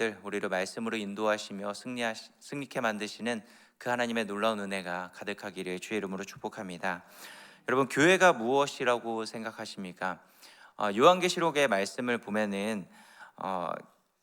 여러분들 우리를 말씀으로 인도하시며 승리하, 승리케 만드시는 그 하나님의 놀라운 은혜가 가득하기를 주의 이름으로 축복합니다. 여러분 교회가 무엇이라고 생각하십니까? 어, 요한계시록의 말씀을 보면은 어,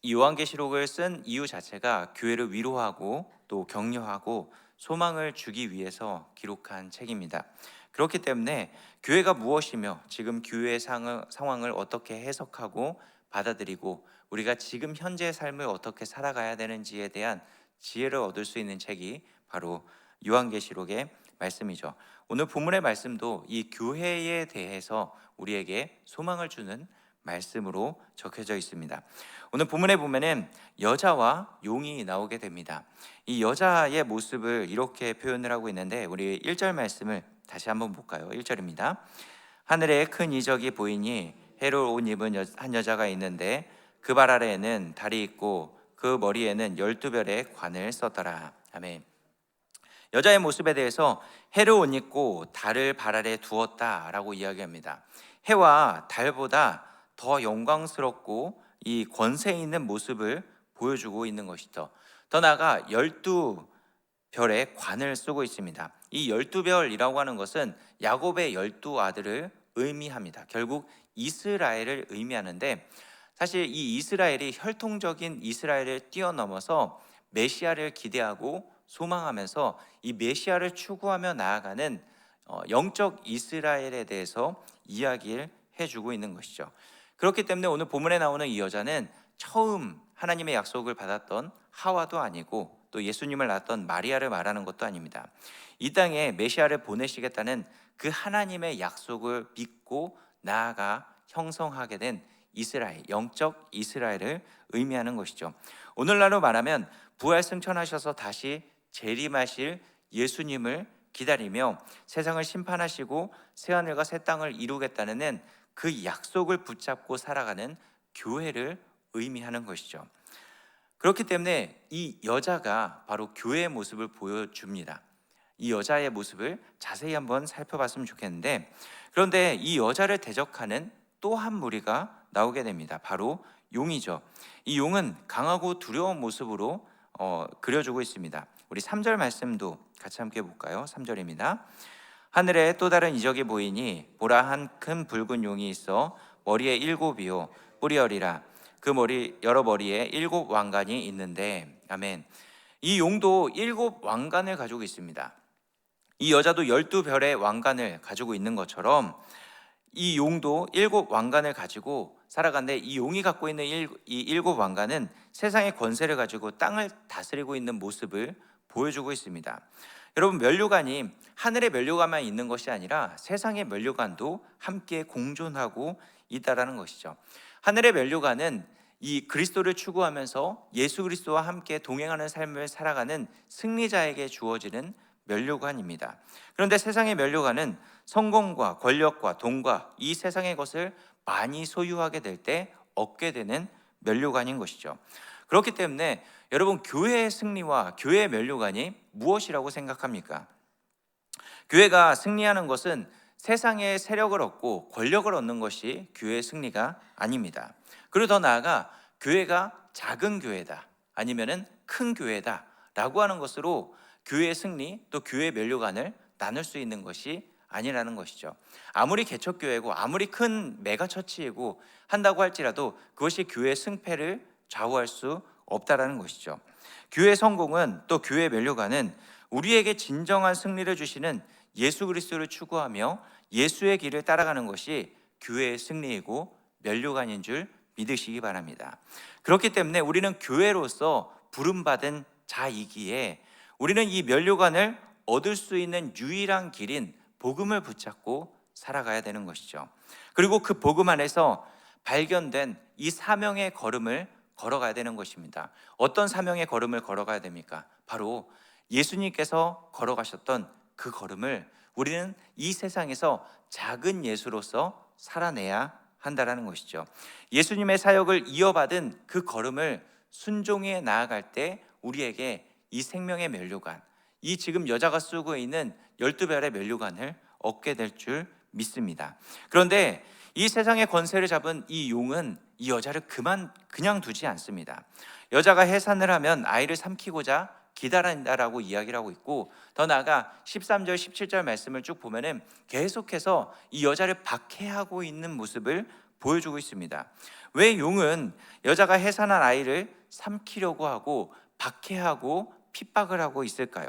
이 요한계시록을 쓴 이유 자체가 교회를 위로하고 또 격려하고 소망을 주기 위해서 기록한 책입니다. 그렇기 때문에 교회가 무엇이며 지금 교회의 상- 상황을 어떻게 해석하고 받아들이고 우리가 지금 현재의 삶을 어떻게 살아가야 되는지에 대한 지혜를 얻을 수 있는 책이 바로 요한계시록의 말씀이죠. 오늘 본문의 말씀도 이 교회에 대해서 우리에게 소망을 주는 말씀으로 적혀져 있습니다. 오늘 본문에 보면은 여자와 용이 나오게 됩니다. 이 여자의 모습을 이렇게 표현을 하고 있는데 우리 1절 말씀을 다시 한번 볼까요? 1절입니다. 하늘에 큰 이적이 보이니 해로 옷 입은 여- 한 여자가 있는데 그 발 아래에는 달이 있고 그 머리에는 열두 별의 관을 썼더라. 아멘. 여자의 모습에 대해서 해를 옷 입고 달을 발 아래 두었다라고 이야기합니다. 해와 달보다 더 영광스럽고 이 권세 있는 모습을 보여주고 있는 것이죠. 더 나아가 열두 별의 관을 쓰고 있습니다. 이 열두 별이라고 하는 것은 야곱의 열두 아들을 의미합니다. 결국 이스라엘을 의미하는데 사실 이 이스라엘이 혈통적인 이스라엘을 뛰어넘어서 메시아를 기대하고 소망하면서 이 메시아를 추구하며 나아가는 어, 영적 이스라엘에 대해서 이야기를 해주고 있는 것이죠. 그렇기 때문에 오늘 본문에 나오는 이 여자는 처음 하나님의 약속을 받았던 하와도 아니고 또 예수님을 낳았던 마리아를 말하는 것도 아닙니다. 이 땅에 메시아를 보내시겠다는 그 하나님의 약속을 믿고 나아가 형성하게 된 이스라엘, 영적 이스라엘을 의미하는 것이죠. 오늘날로 말하면 부활 승천하셔서 다시 재림하실 예수님을 기다리며 세상을 심판하시고 새 하늘과 새 땅을 이루겠다는 그 약속을 붙잡고 살아가는 교회를 의미하는 것이죠. 그렇기 때문에 이 여자가 바로 교회의 모습을 보여줍니다. 이 여자의 모습을 자세히 한번 살펴봤으면 좋겠는데 그런데 이 여자를 대적하는 또 한 무리가 나오게 됩니다. 바로 용이죠. 이 용은 강하고 두려운 모습으로 어, 그려주고 있습니다. 우리 3절 말씀도 같이 함께 볼까요? 3절입니다. 하늘에 또 다른 이적이 보이니 보라 한 큰 붉은 용이 있어 머리에 일곱이요 뿔이 어리라 그 머리 여러 머리에 일곱 왕관이 있는데 아멘. 이 용도 일곱 왕관을 가지고 있습니다. 이 여자도 열두 별의 왕관을 가지고 있는 것처럼 이 용도 일곱 왕관을 가지고 살아가는데 이 용이 갖고 있는 일, 이 일곱 왕관은 세상의 권세를 가지고 땅을 다스리고 있는 모습을 보여주고 있습니다. 여러분 면류관이 하늘의 면류관만 있는 것이 아니라 세상의 면류관도 함께 공존하고 있다라는 것이죠. 하늘의 면류관은 이 그리스도를 추구하면서 예수 그리스도와 함께 동행하는 삶을 살아가는 승리자에게 주어지는 면류관입니다. 그런데 세상의 면류관은 성공과 권력과 돈과 이 세상의 것을 많이 소유하게 될 때 얻게 되는 면류관인 것이죠. 그렇기 때문에 여러분 교회의 승리와 교회의 면류관이 무엇이라고 생각합니까? 교회가 승리하는 것은 세상의 세력을 얻고 권력을 얻는 것이 교회의 승리가 아닙니다. 그리고 더 나아가 교회가 작은 교회다 아니면은 큰 교회다라고 하는 것으로 교회의 승리 또 교회의 면류관을 나눌 수 있는 것이 아니라는 것이죠. 아무리 개척교회고 아무리 큰 메가처치이고 한다고 할지라도 그것이 교회의 승패를 좌우할 수 없다라는 것이죠. 교회 성공은 또 교회 면류관은 우리에게 진정한 승리를 주시는 예수 그리스도를 추구하며 예수의 길을 따라가는 것이 교회의 승리이고 면류관인 줄 믿으시기 바랍니다. 그렇기 때문에 우리는 교회로서 부름받은 자이기에 우리는 이 면류관을 얻을 수 있는 유일한 길인 복음을 붙잡고 살아가야 되는 것이죠. 그리고 그 복음 안에서 발견된 이 사명의 걸음을 걸어가야 되는 것입니다. 어떤 사명의 걸음을 걸어가야 됩니까? 바로 예수님께서 걸어가셨던 그 걸음을 우리는 이 세상에서 작은 예수로서 살아내야 한다라는 것이죠. 예수님의 사역을 이어받은 그 걸음을 순종해 나아갈 때 우리에게 이 생명의 면류관, 이 지금 여자가 쓰고 있는 열두 별의 면류관을 얻게 될 줄 믿습니다. 그런데 이 세상의 권세를 잡은 이 용은 이 여자를 그만 그냥 두지 않습니다. 여자가 해산을 하면 아이를 삼키고자 기다린다라고 이야기를 하고 있고 더 나아가 13절 17절 말씀을 쭉 보면은 계속해서 이 여자를 박해하고 있는 모습을 보여주고 있습니다. 왜 용은 여자가 해산한 아이를 삼키려고 하고 박해하고 핍박을 하고 있을까요?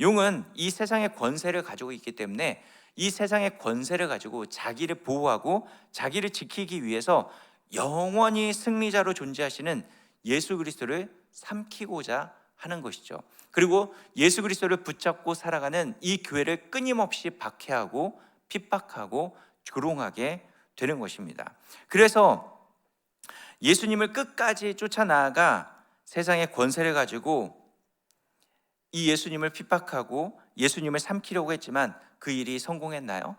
용은 이 세상의 권세를 가지고 있기 때문에 이 세상의 권세를 가지고 자기를 보호하고 자기를 지키기 위해서 영원히 승리자로 존재하시는 예수 그리스도를 삼키고자 하는 것이죠. 그리고 예수 그리스도를 붙잡고 살아가는 이 교회를 끊임없이 박해하고 핍박하고 조롱하게 되는 것입니다. 그래서 예수님을 끝까지 쫓아나가 세상의 권세를 가지고 이 예수님을 핍박하고 예수님을 삼키려고 했지만 그 일이 성공했나요?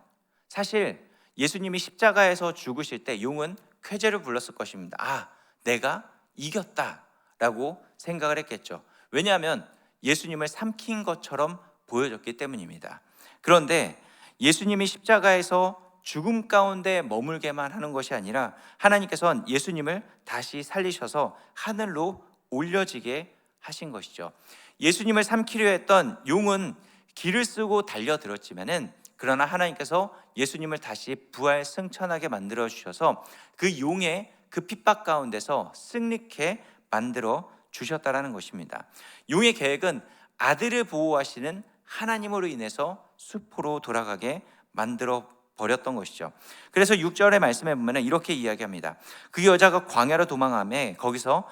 사실 예수님이 십자가에서 죽으실 때 용은 쾌재를 불렀을 것입니다. 아, 내가 이겼다라고 생각을 했겠죠. 왜냐하면 예수님을 삼킨 것처럼 보여졌기 때문입니다. 그런데 예수님이 십자가에서 죽음 가운데 머물게만 하는 것이 아니라 하나님께서는 예수님을 다시 살리셔서 하늘로 올려지게 하신 것이죠. 예수님을 삼키려 했던 용은 길을 쓰고 달려들었지만은 그러나 하나님께서 예수님을 다시 부활 승천하게 만들어 주셔서 그 용의 그 핍박 가운데서 승리케 만들어 주셨다라는 것입니다. 용의 계획은 아들을 보호하시는 하나님으로 인해서 수포로 돌아가게 만들어 버렸던 것이죠. 그래서 6절의 말씀에 보면 이렇게 이야기합니다. 그 여자가 광야로 도망함에 거기서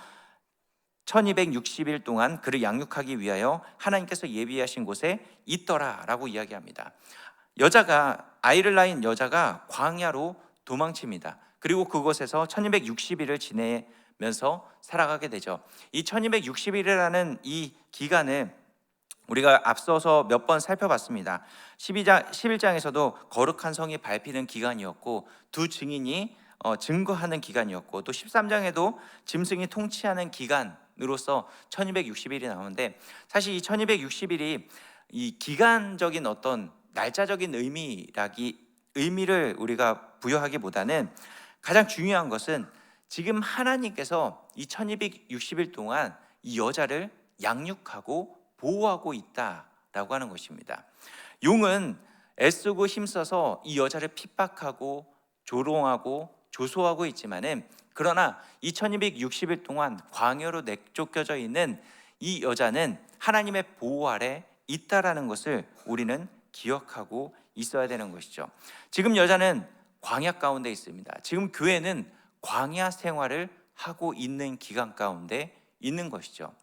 1260일 동안 그를 양육하기 위하여 하나님께서 예비하신 곳에 있더라라고 이야기합니다. 여자가 아이를 낳은 여자가 광야로 도망칩니다. 그리고 그곳에서 1260일을 지내면서 살아가게 되죠. 이 1260일이라는 이 기간을 우리가 앞서서 몇 번 살펴봤습니다. 12장 11장에서도 거룩한 성이 밟히는 기간이었고 두 증인이 어, 증거하는 기간이었고 또 13장에도 짐승이 통치하는 기간으로서 1260일이 나오는데 사실 이 1260일이 이 기간적인 어떤 날짜적인 의미라기 의미를 우리가 부여하기보다는 가장 중요한 것은 지금 하나님께서 이 1260일 동안 이 여자를 양육하고 보호하고 있다라고 하는 것입니다. 용은 애쓰고 힘써서 이 여자를 핍박하고 조롱하고 조소하고 있지만은 그러나 2260일 동안 광야로 내쫓겨져 있는 이 여자는 하나님의 보호 아래 있다라는 것을 우리는 기억하고 있어야 되는 것이죠. 지금 여자는 광야 가운데 있습니다. 지금 교회는 광야 생활을 하고 있는 기간 가운데 있는 것이죠.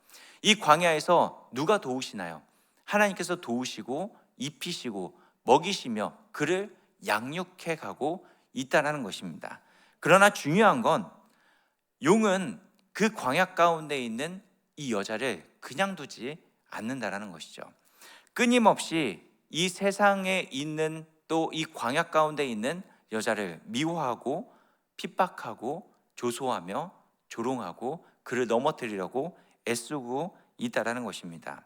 이 광야에서 누가 도우시나요? 하나님께서 도우시고 입히시고 먹이시며 그를 양육해 가고 있다라는 것입니다. 그러나 중요한 건 용은 그 광야 가운데 있는 이 여자를 그냥 두지 않는다라는 것이죠. 끊임없이 이 세상에 있는 또 이 광야 가운데 있는 여자를 미워하고 핍박하고 조소하며 조롱하고 그를 넘어뜨리려고 애쓰고 있다라는 것입니다.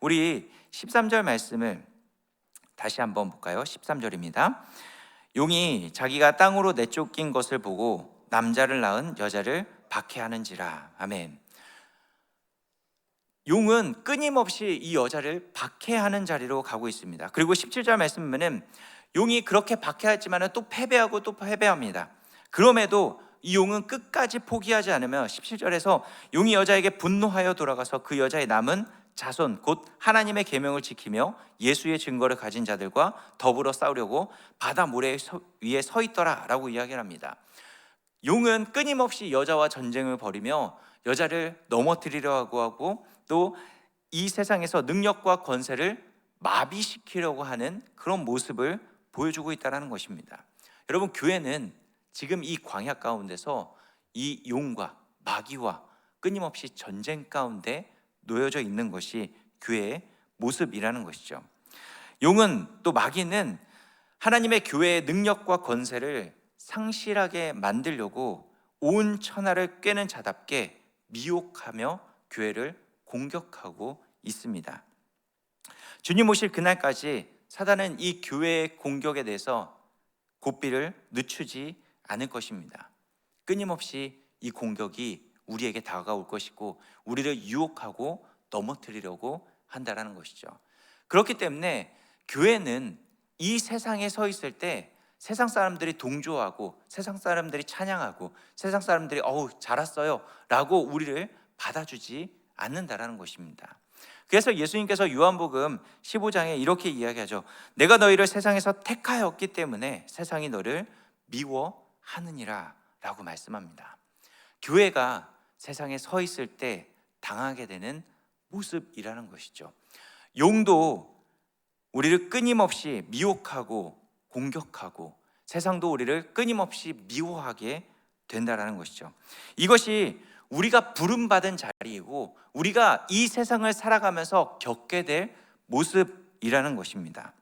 우리 13절 말씀을 다시 한번 볼까요? 13절입니다. 용이 자기가 땅으로 내쫓긴 것을 보고 남자를 낳은 여자를 박해하는지라. 아멘. 용은 끊임없이 이 여자를 박해하는 자리로 가고 있습니다. 그리고 17절 말씀 보면은 용이 그렇게 박해했지만 또 패배하고 또 패배합니다. 그럼에도 이 용은 끝까지 포기하지 않으며 17절에서 용이 여자에게 분노하여 돌아가서 그 여자의 남은 자손 곧 하나님의 계명을 지키며 예수의 증거를 가진 자들과 더불어 싸우려고 바다 모래 위에 서 있더라라고 이야기를 합니다. 용은 끊임없이 여자와 전쟁을 벌이며 여자를 넘어뜨리려고 하고 또 이 세상에서 능력과 권세를 마비시키려고 하는 그런 모습을 보여주고 있다는 것입니다. 여러분 교회는 지금 이 광야 가운데서 이 용과 마귀와 끊임없이 전쟁 가운데 놓여져 있는 것이 교회의 모습이라는 것이죠. 용은 또 마귀는 하나님의 교회의 능력과 권세를 상실하게 만들려고 온 천하를 꿰는 자답게 미혹하며 교회를 공격하고 있습니다. 주님 오실 그날까지 사단은 이 교회의 공격에 대해서 고삐를 늦추지 않을 것입니다. 끊임없이 이 공격이 우리에게 다가올 것이고 우리를 유혹하고 넘어뜨리려고 한다라는 것이죠. 그렇기 때문에 교회는 이 세상에 서 있을 때 세상 사람들이 동조하고 세상 사람들이 찬양하고 세상 사람들이 어우 잘했어요 라고 우리를 받아주지 않는다라는 것입니다. 그래서 예수님께서 요한복음 15장에 이렇게 이야기하죠. 내가 너희를 세상에서 택하였기 때문에 세상이 너를 미워하느니라 라고 말씀합니다. 교회가 세상에 서 있을 때 당하게 되는 모습이라는 것이죠. 용도 우리를 끊임없이 미혹하고 공격하고 세상도 우리를 끊임없이 미워하게 된다라는 것이죠. 이것이 우리가 부름받은 자리이고 우리가 이 세상을 살아가면서 겪게 될 모습이라는 것입니다.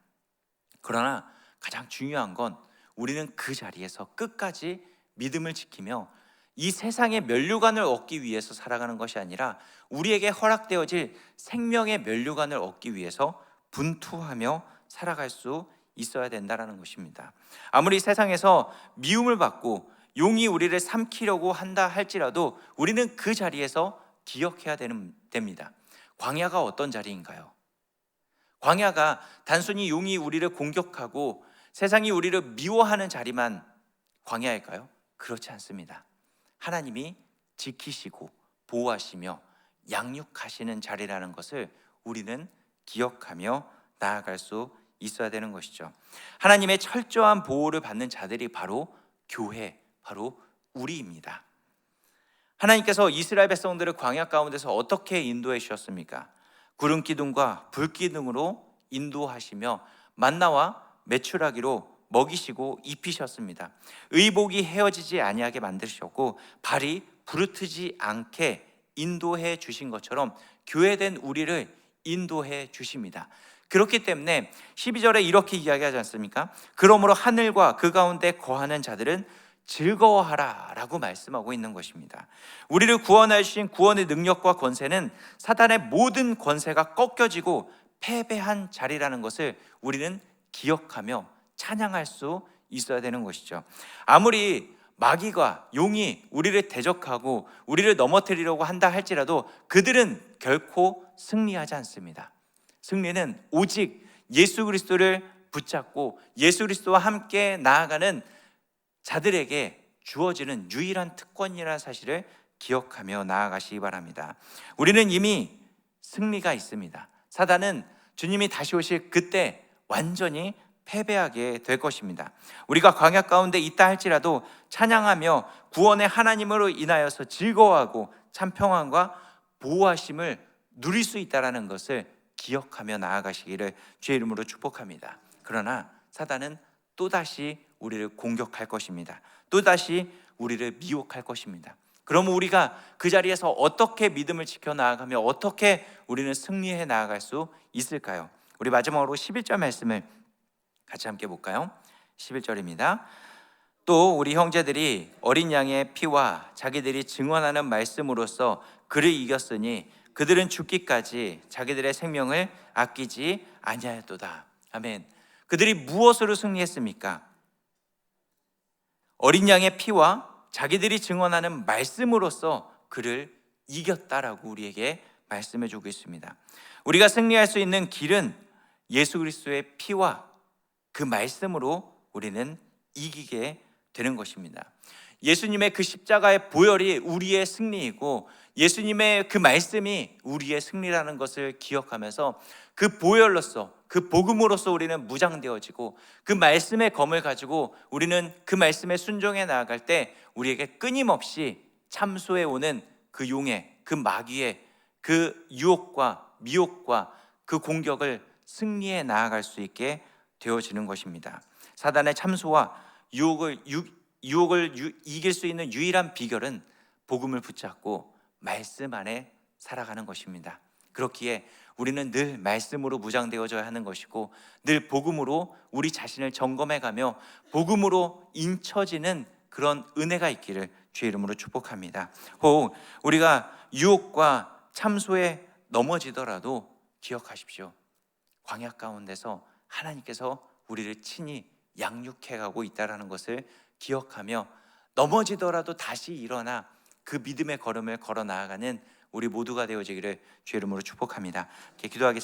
그러나 가장 중요한 건 우리는 그 자리에서 끝까지 믿음을 지키며 이 세상의 면류관을 얻기 위해서 살아가는 것이 아니라 우리에게 허락되어질 생명의 면류관을 얻기 위해서 분투하며 살아갈 수 있어야 된다라는 것입니다. 아무리 세상에서 미움을 받고 용이 우리를 삼키려고 한다 할지라도 우리는 그 자리에서 기억해야 되는, 됩니다. 광야가 어떤 자리인가요? 광야가 단순히 용이 우리를 공격하고 세상이 우리를 미워하는 자리만 광야일까요? 그렇지 않습니다. 하나님이 지키시고 보호하시며 양육하시는 자리라는 것을 우리는 기억하며 나아갈 수 있어야 되는 것이죠. 하나님의 철저한 보호를 받는 자들이 바로 교회, 바로 우리입니다. 하나님께서 이스라엘 백성들을 광야 가운데서 어떻게 인도해 주셨습니까? 구름 기둥과 불 기둥으로 인도하시며 만나와 메추라기로 먹이시고 입히셨습니다. 의복이 헤어지지 아니하게 만드셨고 발이 부르트지 않게 인도해 주신 것처럼 교회된 우리를 인도해 주십니다. 그렇기 때문에 12절에 이렇게 이야기하지 않습니까? 그러므로 하늘과 그 가운데 거하는 자들은 즐거워하라 라고 말씀하고 있는 것입니다. 우리를 구원하신 구원의 능력과 권세는 사단의 모든 권세가 꺾여지고 패배한 자리라는 것을 우리는 기억하며 찬양할 수 있어야 되는 것이죠. 아무리 마귀가 용이 우리를 대적하고 우리를 넘어뜨리려고 한다 할지라도 그들은 결코 승리하지 않습니다. 승리는 오직 예수 그리스도를 붙잡고 예수 그리스도와 함께 나아가는 자들에게 주어지는 유일한 특권이라는 사실을 기억하며 나아가시기 바랍니다. 우리는 이미 승리가 있습니다. 사단은 주님이 다시 오실 그때 완전히 패배하게 될 것입니다. 우리가 광야 가운데 있다 할지라도 찬양하며 구원의 하나님으로 인하여서 즐거워하고 참 평안과 보호하심을 누릴 수 있다라는 것을 기억하며 나아가시기를 주의 이름으로 축복합니다. 그러나 사단은 또다시 우리를 공격할 것입니다. 또다시 우리를 미혹할 것입니다. 그러면 우리가 그 자리에서 어떻게 믿음을 지켜 나아가며 어떻게 우리는 승리해 나아갈 수 있을까요? 우리 마지막으로 11절 말씀을 같이 함께 볼까요? 11절입니다. 또 우리 형제들이 어린 양의 피와 자기들이 증언하는 말씀으로써 그를 이겼으니 그들은 죽기까지 자기들의 생명을 아끼지 아니하였도다. 아멘. 그들이 무엇으로 승리했습니까? 어린 양의 피와 자기들이 증언하는 말씀으로써 그를 이겼다라고 우리에게 말씀해 주고 있습니다. 우리가 승리할 수 있는 길은 예수 그리스도의 피와 그 말씀으로 우리는 이기게 되는 것입니다. 예수님의 그 십자가의 보혈이 우리의 승리이고 예수님의 그 말씀이 우리의 승리라는 것을 기억하면서 그 보혈로서 그 복음으로서 우리는 무장되어지고 그 말씀의 검을 가지고 우리는 그 말씀에 순종해 나아갈 때 우리에게 끊임없이 참소해 오는 그 용의 그 마귀의 그 유혹과 미혹과 그 공격을 승리해 나아갈 수 있게 되어지는 것입니다. 사단의 참소와 유혹을 유, 유혹을 유, 이길 수 있는 유일한 비결은 복음을 붙잡고 말씀 안에 살아가는 것입니다. 그렇기에 우리는 늘 말씀으로 무장되어져야 하는 것이고 늘 복음으로 우리 자신을 점검해 가며 복음으로 인쳐지는 그런 은혜가 있기를 주의 이름으로 축복합니다. 혹 우리가 유혹과 참소에 넘어지더라도 기억하십시오. 광야 가운데서 하나님께서 우리를 친히 양육해 가고 있다라는 것을 기억하며 넘어지더라도 다시 일어나 그 믿음의 걸음을 걸어 나아가는 우리 모두가 되어지기를 주의 이름으로 축복합니다. 기도하겠습니다.